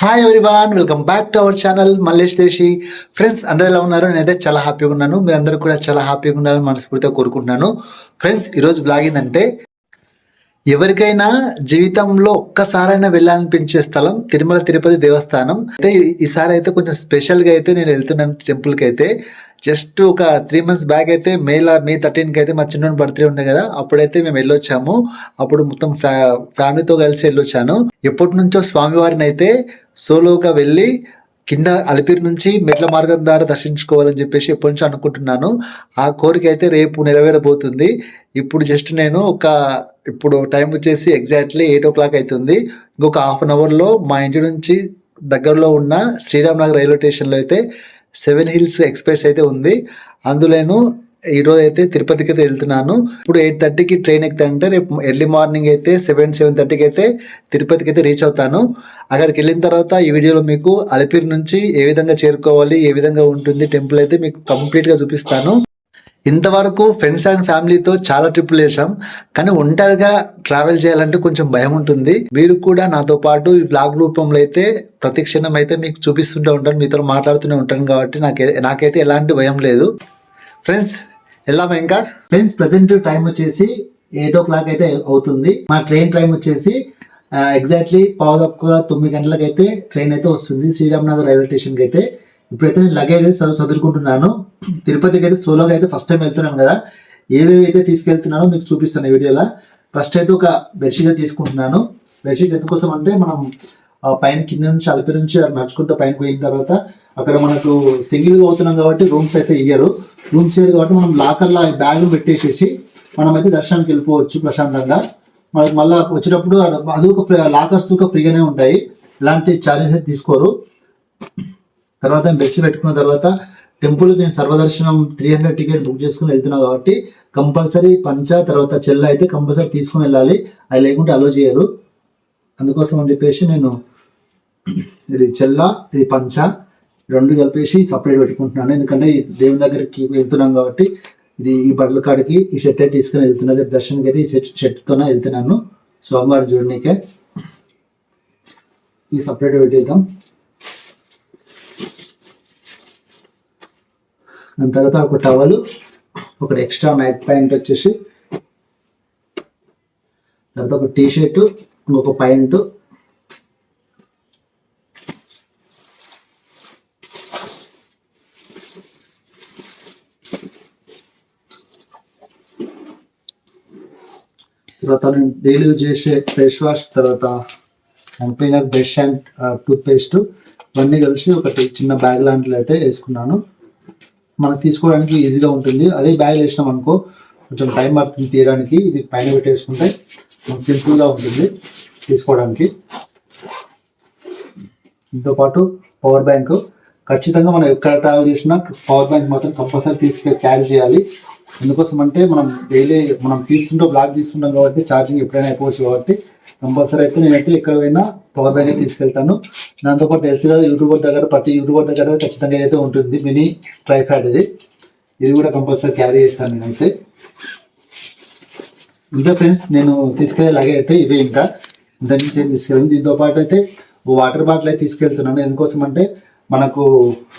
Hi everyone welcome back to our channel Mallesh Desi friends అందరూ ఎలా ఉన్నారు? నేనైతే చాలా హ్యాపీగా ఉన్నాను. మీరు అందరూ కూడా చాలా హ్యాపీగా ఉన్నారని మనస్ఫూర్తిగా కోరుకుంటున్నాను. ఫ్రెండ్స్ ఈరోజు బ్లాగ్ ఏంటంటే ఎవరికైనా జీవితంలో ఒక్కసారైనా వెళ్ళాలనిపించే స్థలం తిరుమల తిరుపతి దేవస్థానం. అయితే ఈసారి అయితే కొంచెం స్పెషల్గా అయితే నేను వెళ్తున్నాను టెంపుల్కి అయితే. జస్ట్ ఒక త్రీ మంత్స్ బ్యాక్ అయితే మేలా మే థర్టీన్కి అయితే మా చిన్న బర్త్డే ఉండే కదా అప్పుడైతే మేము వెళ్ళొచ్చాము. అప్పుడు మొత్తం ఫ్యా- ఫ్యామిలీతో కలిసి వెళ్ళొచ్చాను. ఎప్పటి నుంచో స్వామివారిని అయితే సోలోగా వెళ్ళి కింద అలిపిరి నుంచి మెట్ల మార్గం ద్వారా దర్శించుకోవాలని చెప్పేసి ఎప్పటి నుంచో అనుకుంటున్నాను. ఆ కోరిక అయితే రేపు నెరవేరబోతుంది. ఇప్పుడు జస్ట్ నేను ఒక ఇప్పుడు టైం వచ్చేసి ఎగ్జాక్ట్లీ ఎయిట్ ఓ క్లాక్ అవుతుంది ఇంకొక హాఫ్ అన్ అవర్లో మా ఇంటి నుంచి దగ్గరలో ఉన్న శ్రీరామ్ నగర్ రైల్వే స్టేషన్లో అయితే సెవెన్ హిల్స్ ఎక్స్ప్రెస్ అయితే ఉంది. అందులోను ఈరోజు అయితే తిరుపతికి అయితే వెళ్తున్నాను. ఇప్పుడు ఎయిట్ థర్టీకి ట్రైన్ ఎక్కుతానంటే రేపు ఎర్లీ మార్నింగ్ అయితే సెవెన్ సెవెన్ థర్టీకి అయితే తిరుపతికి అయితే రీచ్ అవుతాను. అక్కడికి వెళ్ళిన తర్వాత ఈ వీడియోలో మీకు అలిపిరి నుంచి ఏ విధంగా చేరుకోవాలి ఏ విధంగా ఉంటుంది టెంపుల్ అయితే మీకు కంప్లీట్గా చూపిస్తాను. ఇంతవరకు ఫ్రెండ్స్ అండ్ ఫ్యామిలీతో చాలా ట్రిప్పులు వేసాం కానీ ఒంటరిగా ట్రావెల్ చేయాలంటే కొంచెం భయం ఉంటుంది. మీరు కూడా నాతో పాటు ఈ బ్లాగ్ రూపంలో అయితే ప్రతి క్షణం అయితే మీకు చూపిస్తుంటూ ఉంటాను. మీతో మాట్లాడుతూనే ఉంటాను కాబట్టి నాకే నాకైతే ఎలాంటి భయం లేదు. ఫ్రెండ్స్ వెళ్దామా ఇంకా? ఫ్రెండ్స్ ప్రజెంట్ టైం వచ్చేసి ఎయిట్ ఓ క్లాక్ అయితే అవుతుంది. మా ట్రైన్ టైం వచ్చేసి ఎగ్జాక్ట్లీ పావు తక్కువ తొమ్మిది గంటలకు అయితే ట్రైన్ అయితే వస్తుంది. శ్రీరామ్ నగర్ రైల్వే స్టేషన్కి అయితే. ఇప్పుడైతే నేను లగేజ్ అయితే చదువు- చదువుకుంటున్నాను తిరుపతికి అయితే సోలోగా అయితే ఫస్ట్ టైం వెళ్తున్నాను కదా. ఏవేవి అయితే తీసుకెళ్తున్నానో మీకు చూపిస్తాను ఈ వీడియోలో. ఫస్ట్ అయితే ఒక బెడ్షీట్ తీసుకుంటున్నాను. బెడ్షీట్ ఎందుకోసం అంటే మనం పైన కింద నుంచి అలిపి నుంచి నడుచుకుంటూ పైన పోయిన తర్వాత అక్కడ మనకు సింగిల్ అవుతున్నాం కాబట్టి రూమ్స్ అయితే ఇయ్యరు. రూమ్స్ ఇయ్యరు కాబట్టి మనం లాకర్లో బ్యాగులు పెట్టేసేసి మనం అయితే దర్శనానికి వెళ్ళిపోవచ్చు ప్రశాంతంగా. మనకి మళ్ళీ వచ్చేటప్పుడు అది ఒక లాకర్స్ ఒక ఫ్రీగానే ఉంటాయి. ఇలాంటి ఛార్జెస్ అయితే తీసుకోరు. తర్వాత బెడ్షీట్ పెట్టుకున్న తర్వాత టెంపుల్ నేను సర్వదర్శనం త్రీ హండ్రెడ్ టికెట్ బుక్ చేసుకుని వెళ్తున్నా కాబట్టి కంపల్సరీ పంచ తర్వాత చెల్ల అయితే కంపల్సరీ తీసుకుని వెళ్ళాలి. అది లేకుంటే అలో చేయరు. అందుకోసం అని చెప్పేసి నేను ఇది చెల్ల ఇది పంచ రెండు కలిపేసి సపరేట్ పెట్టుకుంటున్నాను. ఎందుకంటే దేవుని దగ్గరికి వెళ్తున్నాం కాబట్టి ఇది ఈ బట్టల కాడికి ఈ షర్ట్ అయితే తీసుకుని వెళ్తున్నాను రేపు దర్శనంకి అయితే ఈ షర్ట్ షర్ట్తోనే వెళ్తున్నాను. సోమవారం చూడనీకే ఈ సపరేట్ పెట్టేద్దాం. దాని తర్వాత ఒక టవల్ ఒకటి ఎక్స్ట్రా నైట్ ప్యాంట్ వచ్చేసి తర్వాత ఒక టీ షర్టు ఇంకొక ప్యాంటు. తర్వాత నేను డైలీ యూజ్ చేసే ఫేస్ వాష్ తర్వాత hand cleaner brush and toothpaste ఇవన్నీ కలిసి ఒకటి చిన్న బ్యాగ్ లాంటిది అయితే వేసుకున్నాను. మనకు తీసుకోవడానికి ఈజీగా ఉంటుంది. అదే బ్యాగ్ వేసినాం అనుకో కొంచెం టైం పడుతుంది తీయడానికి. ఇది పైన పెట్టేసుకుంటే మనకు సింపుల్గా ఉంటుంది తీసుకోవడానికి. దీంతో పాటు పవర్ బ్యాంక్ ఖచ్చితంగా మనం ఎక్కడ ట్రావెల్ చేసినా పవర్ బ్యాంక్ మాత్రం కంపల్సరీ తీసుకు క్యారీ చేయాలి. ఎందుకోసం అంటే మనం డైలీ మనం తీసుకుంటూ బ్లాక్ తీసుకుంటాం కాబట్టి ఛార్జింగ్ ఎప్పుడైనా అయిపోవచ్చు కాబట్టి కంపల్సరీ అయితే నేనైతే ఎక్కడ పోయినా పవర్ బ్యాంక్ తీసుకెళ్తాను. దాంతోపాటు తెలిసి కదా యూట్యూబర్ దగ్గర ప్రతి యూట్యూబర్ దగ్గర ఖచ్చితంగా అయితే ఉంటుంది మినీ ట్రైఫాడ్ ఇది ఇది కూడా కంపల్సరీ క్యారీ చేస్తాను నేనైతే. ఇంకా ఫ్రెండ్స్ నేను తీసుకెళ్ళే లగేజ్ అయితే ఇవే ఇంకా. ఇంత నుంచి ఏం తీసుకెళ్ళాను. దీంతో పాటు అయితే వాటర్ బాటిల్ అయితే తీసుకెళ్తున్నాను. ఎందుకోసం అంటే మనకు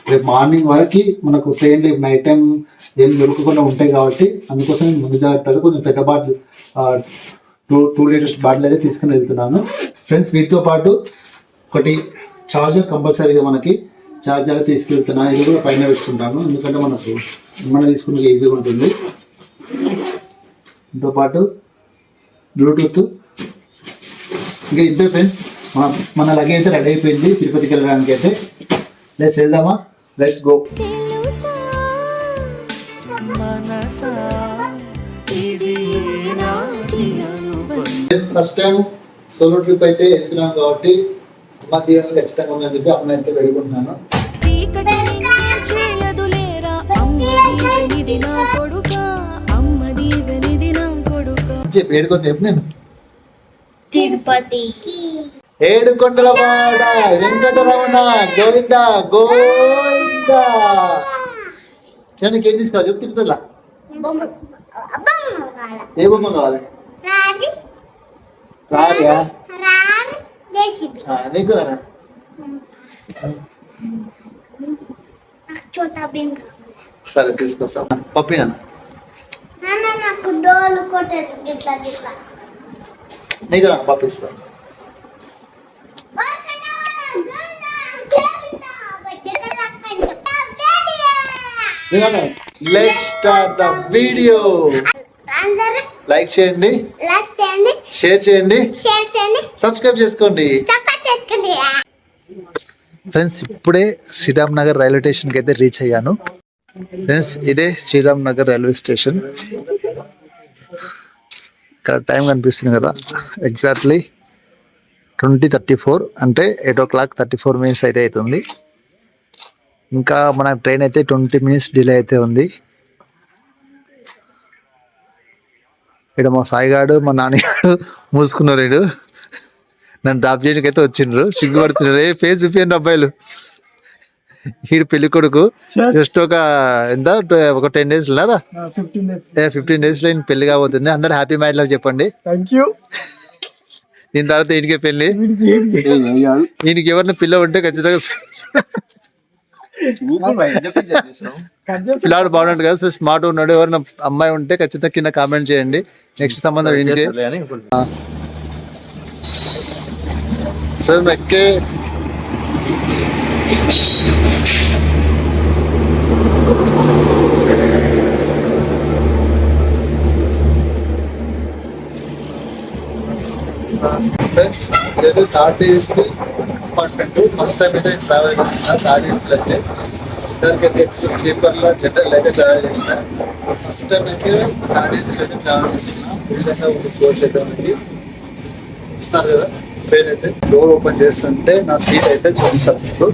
రేపు మార్నింగ్ వరకు మనకు ట్రైన్ రేపు నైట్ టైం ఏం దొరకకుండా ఉంటాయి కాబట్టి అందుకోసం ముందు జాగ్రత్తగా కొంచెం పెద్ద bottle two two litres bottle అయితే తీసుకుని వెళ్తున్నాను. ఫ్రెండ్స్ వీటితో పాటు ఒకటి చార్జర్ కంపల్సరీగా మనకి చార్జర్ తీసుకెళ్తున్నాను. ఇది కూడా పైన వేసుకుంటాను ఎందుకంటే మనకు మన తీసుకునే ఈజీగా ఉంటుంది. దాంతోపాటు బ్లూటూత్. ఇంకా ఇద్దరు ఫ్రెండ్స్ మన మన లగేజ్ అయితే రెడీ అయిపోయింది. తిరుపతికి వెళ్ళడానికి అయితే లెట్స్ వెళ్దామా? Let's go first time solo trip అయితే వెళ్తున్నాను కాబట్టి అమ్మ దీవెనలు ఖచ్చితంగా ఉందని చెప్పి అమ్మ అయితే వెళ్ళుకుంటున్నాను చెప్పి ఏడుకొని చెప్పు నేను. తిరుపతికి ఏడు కొండల వాడ వెంకటరమణ గోవింద గోవింద. నీకు ఏం తీసుకోవాలి అబ్బమ్మ కాడ ఏ బొమ్మ కావాలి? రారియా నీకు సరే తీసుకొస్తాం. పప్పినా నాకు డోలు కొట్టేది గిట్లా నీకు నాకు పంపిస్తాను let start the video like చేయండి. లైక్ చేయండి. షేర్ చేయండి. షేర్ చేయండి. సబ్స్క్రైబ్ చేసుకోండి. చేసుకోండి. ఫ్రెండ్స్ ఇప్పుడే శ్రీరామ్ నగర్ రైల్వే స్టేషన్కి అయితే రీచ్ అయ్యాను. ఫ్రెండ్స్ ఇదే శ్రీరామ్ నగర్ రైల్వే స్టేషన్. ఇక్కడ టైం కనిపిస్తుంది కదా. ఎగ్జాక్ట్లీ ట్వంటీ థర్టీ ఫోర్ అంటే eight o'clock thirty four minutes అయితే అవుతుంది. ఇంకా మన ట్రైన్ అయితే ట్వంటీ మినిట్స్ డిలే అయితే ఉంది. ఇక్కడ మా సాయిగాడు మా నాన్నగాడు మూసుకున్నారు ఈడు. నన్ను డ్రాప్ చేయడానికి అయితే వచ్చిండ్రు సిగ్గుపడుతున్నారు ఏ ఫేస్ చూపించండి అబ్బాయిలు. వీడు పెళ్ళి కొడుకు. జస్ట్ ఒక ఎంత? ఒక టెన్ డేస్ లేదా ఫిఫ్టీన్ డేస్లో పెళ్ళి కాబోతుంది. అందరు హ్యాపీ మ్యారేజ్ లైఫ్ చెప్పండి. దీని తర్వాత ఈయనకే పెళ్ళి ఈయనకి ఎవరిని పిల్ల ఉంటే ఖచ్చితంగా పిల్లాడు బాగున్నాడు కదా సో స్మార్ట్ ఉన్నాడు. ఎవరైనా అమ్మాయి ఉంటే ఖచ్చితంగా కింద కామెంట్ చేయండి. నెక్స్ట్ సంబంధం ఈయనకే ట్రైన్ ఎక్కే friends third AC compartment first time అయితే ట్రావెల్ చేస్తున్నా థర్డ్ ఏసీలో అయితే ఇద్దరికైతే స్లీపర్లో జనరల్ అయితే ట్రావెల్ చేసిన ఫస్ట్ టైం అయితే థర్డ్ అయితే ట్రావెల్ చేస్తున్నా. ఈ ఒక కోర్స్ అయితే ఉంది. చూస్తున్నారు కదా ట్రైన్ అయితే. డోర్ ఓపెన్ చేస్తుంటే నా సీట్ అయితే చూపిస్తారు మీకు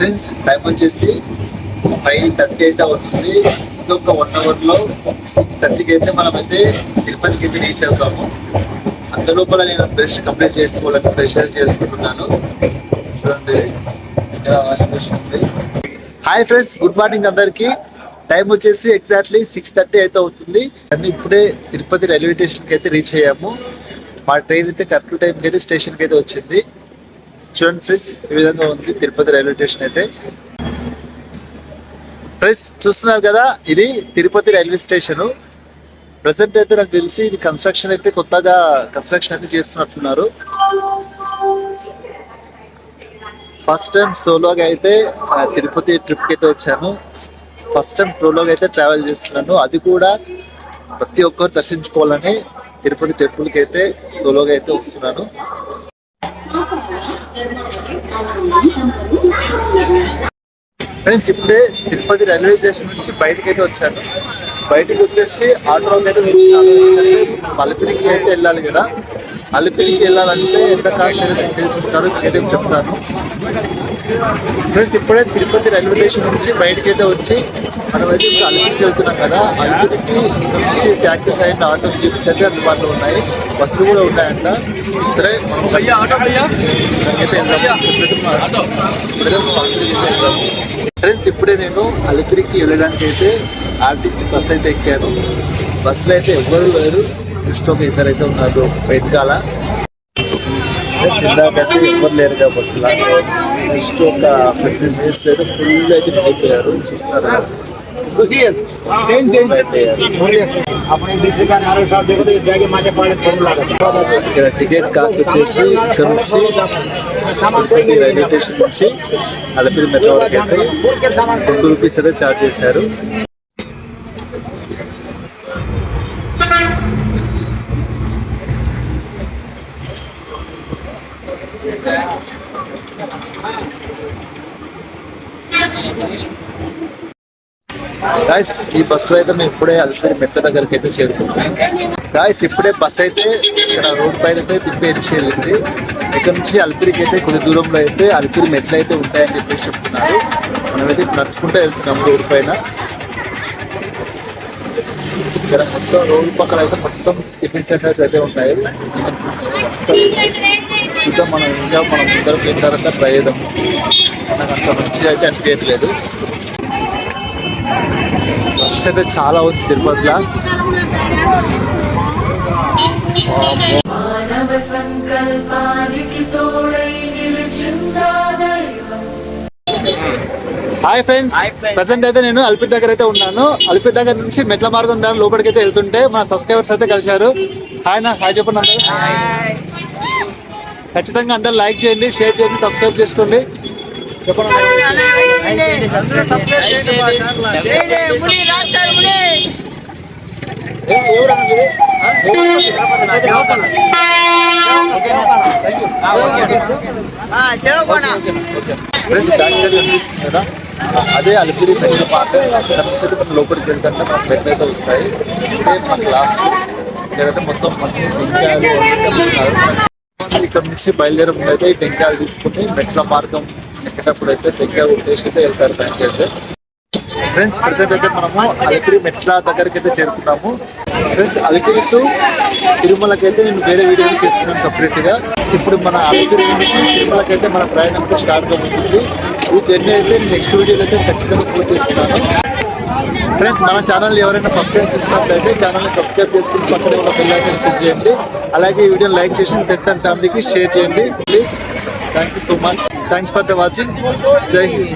ఫ్రెండ్స్ టైం వచ్చేసి ఫైవ్ థర్టీ అయితే అవుతుంది. ఇంకొక వన్ అవర్లో సిక్స్ థర్టీకి అయితే మనం అయితే తిరుపతికి అయితే రీచ్ అవుతాము. అంత లోపల నేను బ్రష్ కంప్లీట్ చేసుకోవాలని ప్రెషర్ చేసుకుంటున్నాను. చూడండి వాషింగ్ ఉంది. హాయ్ ఫ్రెండ్స్ గుడ్ మార్నింగ్ అందరికి. టైం వచ్చేసి ఎగ్జాక్ట్లీ సిక్స్ థర్టీ అయితే అవుతుంది. కానీ ఇప్పుడే తిరుపతి రైల్వే స్టేషన్కి అయితే రీచ్ అయ్యాము. మా ట్రైన్ అయితే కరెక్ట్ టైంకి అయితే స్టేషన్కి అయితే వచ్చింది. చూడండి ఫ్రెండ్స్ ఈ విధంగా ఉంది తిరుపతి రైల్వే స్టేషన్ అయితే. ఫ్రెండ్స్ చూస్తున్నారు కదా ఇది తిరుపతి రైల్వే స్టేషన్. ప్రజెంట్ అయితే నాకు తెలిసి ఇది కన్స్ట్రక్షన్ అయితే కొత్తగా కన్స్ట్రక్షన్ అయితే చేస్తున్నట్టున్నారు. ఫస్ట్ టైం సోలోగా అయితే తిరుపతి ట్రిప్కి అయితే వచ్చాను ఫస్ట్ టైం సోలోగా అయితే ట్రావెల్ చేస్తున్నాను. అది కూడా ప్రతి ఒక్కరు దర్శించుకోవాలని తిరుపతి టెంపుల్కి అయితే సోలోగా అయితే వస్తున్నాను. ఫ్రెండ్స్ ఇప్పుడే తిరుపతి రైల్వే స్టేషన్ నుంచి బయటకి అయితే వచ్చాను. బయటకు వచ్చేసి ఆటోకి అయితే తీసుకున్నాను ఎందుకంటే అలిపిరికి అయితే వెళ్ళాలి కదా. అలిపిరికి వెళ్ళాలంటే ఎంత కాస్ట్ అయితే తెలుసుకుంటాను మీకైతే చెప్తాను ఫ్రెండ్స్ ఇప్పుడే తిరుపతి రైల్వే స్టేషన్ నుంచి బయటకి అయితే వచ్చి మనం అయితే ఇప్పుడు అలిపిరికి వెళ్తున్నాం కదా. అలిపిరికి ఇక్కడ నుంచి ట్యాక్సీస్ అండ్ ఆటోస్ జీప్స్ అయితే అందుబాటులో ఉన్నాయి. బస్సులు కూడా ఉన్నాయంట. సరే అయితే. ఫ్రెండ్స్ ఇప్పుడే నేను అలిపిరికి వెళ్ళడానికి అయితే ఆర్టీసీ బస్ అయితే ఎక్కాను. బస్సులో అయితే ఎవ్వరు లేరు. జస్ట్ ఒక ఇద్దరైతే ఉన్నారు. వెనకాల. ఇందాకైతే ఎవరు లేరు కాబట్టి జస్ట్ ఒక ఫిఫ్టీన్ మినిట్స్ అయితే ఫుల్ అయితే అయిపోయారు. చూస్తారా ఇక్కడ టికెట్ కాస్ట్ వచ్చేసి ఇక్కడ నుంచి రైల్వే స్టేషన్ నుంచి అలపిరి మెట్రో వరకు అయితే టూ రూపీస్ అయితే చార్జ్ చేశారు. గాయస్ ఈ బస్సు అయితే మేము ఇప్పుడే అల్పిరి మెట్ల దగ్గరికి అయితే చేరుకున్నాం. గాయస్ ఇప్పుడే బస్ అయితే ఇక్కడ రోడ్ పైన అయితే తిప్పేర్చి వెళ్ళింది ఇక్కడ నుంచి అల్పిరికి అయితే కొద్ది దూరంలో అయితే అల్పిరి మెట్లు అయితే ఉంటాయని చెప్పేసి చెప్తున్నారు. మనమైతే అయితే నడుచుకుంటూ వెళ్తున్నాం రోడ్ పైన. ఇక్కడ మొత్తం రోడ్డు పక్కన అయితే మొత్తం టిఫిన్ సెంటర్స్ అయితే ఉన్నాయి చూద్దాం మనం ఇంకా మనం ముందర పోయిన తర్వాత ట్రై చేద్దాం నాకు అంత మంచిగా అయితే అనిపించట్లేదు. రష్ అయితే చాలా ఉంది తిరుపతిలో. వామ్మో. మానవ సంకల్పానికి తోడై నిలిచిందా దైవం? Hi friends. ప్రజెంట్ అయితే నేను అల్పిట్ దగ్గర అయితే ఉన్నాను. అల్పిట్ దగ్గర నుంచి మెట్ల మార్గం దాని లోపలికి అయితే వెళ్తుంటే మన సబ్స్క్రైబర్స్ అయితే కలిశారు. హాయ్ నా హాయ్ చెప్పండి అందరూ. ఖచ్చితంగా అందరు లైక్ చేయండి షేర్ చేయండి సబ్స్క్రైబ్ చేసుకోండి. కదా. అదే అలిపిరి పెద్ద పాట. అక్కడ నుంచి లోపలికి వెళ్తుంటే మనకు మెట్లు అయితే వస్తాయి. ఇదే మన క్లాస్ ఇక్కడైతే మొత్తం మనకి టెంకాయలు ఇక్కడ నుంచి బయలుదేరే ముందు అయితే ఈ టెంకాయలు తీసుకుని మెట్ల మార్గం ఎక్కేటప్పుడు అయితే టెంకాయ ఉద్దేశం వెళ్తారు దానికి అయితే. ఫ్రెండ్స్ ప్రజెంట్ అయితే మనము అలిపిరి మెట్ల దగ్గరికి అయితే చేరుకున్నాము. ఫ్రెండ్స్ అలిపిరి టు తిరుమలకి అయితే నేను వేరే వీడియో చేస్తున్నాను సపరేట్గా. ఇప్పుడు మన అలిపిరి నుంచి తిరుమలకి అయితే మన ప్రయాణం అయితే స్టార్ట్ అవుతుంది ఈ జర్నీ అయితే నెక్స్ట్ వీడియోలో అయితే ఖచ్చితంగా పూర్తి చేస్తున్నాను. ఫ్రెండ్స్ మన ఛానల్ ఎవరైనా ఫస్ట్ టైం చూసినట్లయితే ఛానల్ని సబ్స్క్రైబ్ చేసుకుని పక్కన ఒక బెల్ ఐకాన్ క్లిక్ చేయండి. అలాగే ఈ వీడియోని లైక్ చేసి ఫ్రెండ్స్ అండ్ ఫ్యామిలీకి షేర్ చేయండి. Thank you so much thanks for the watching జై హింద్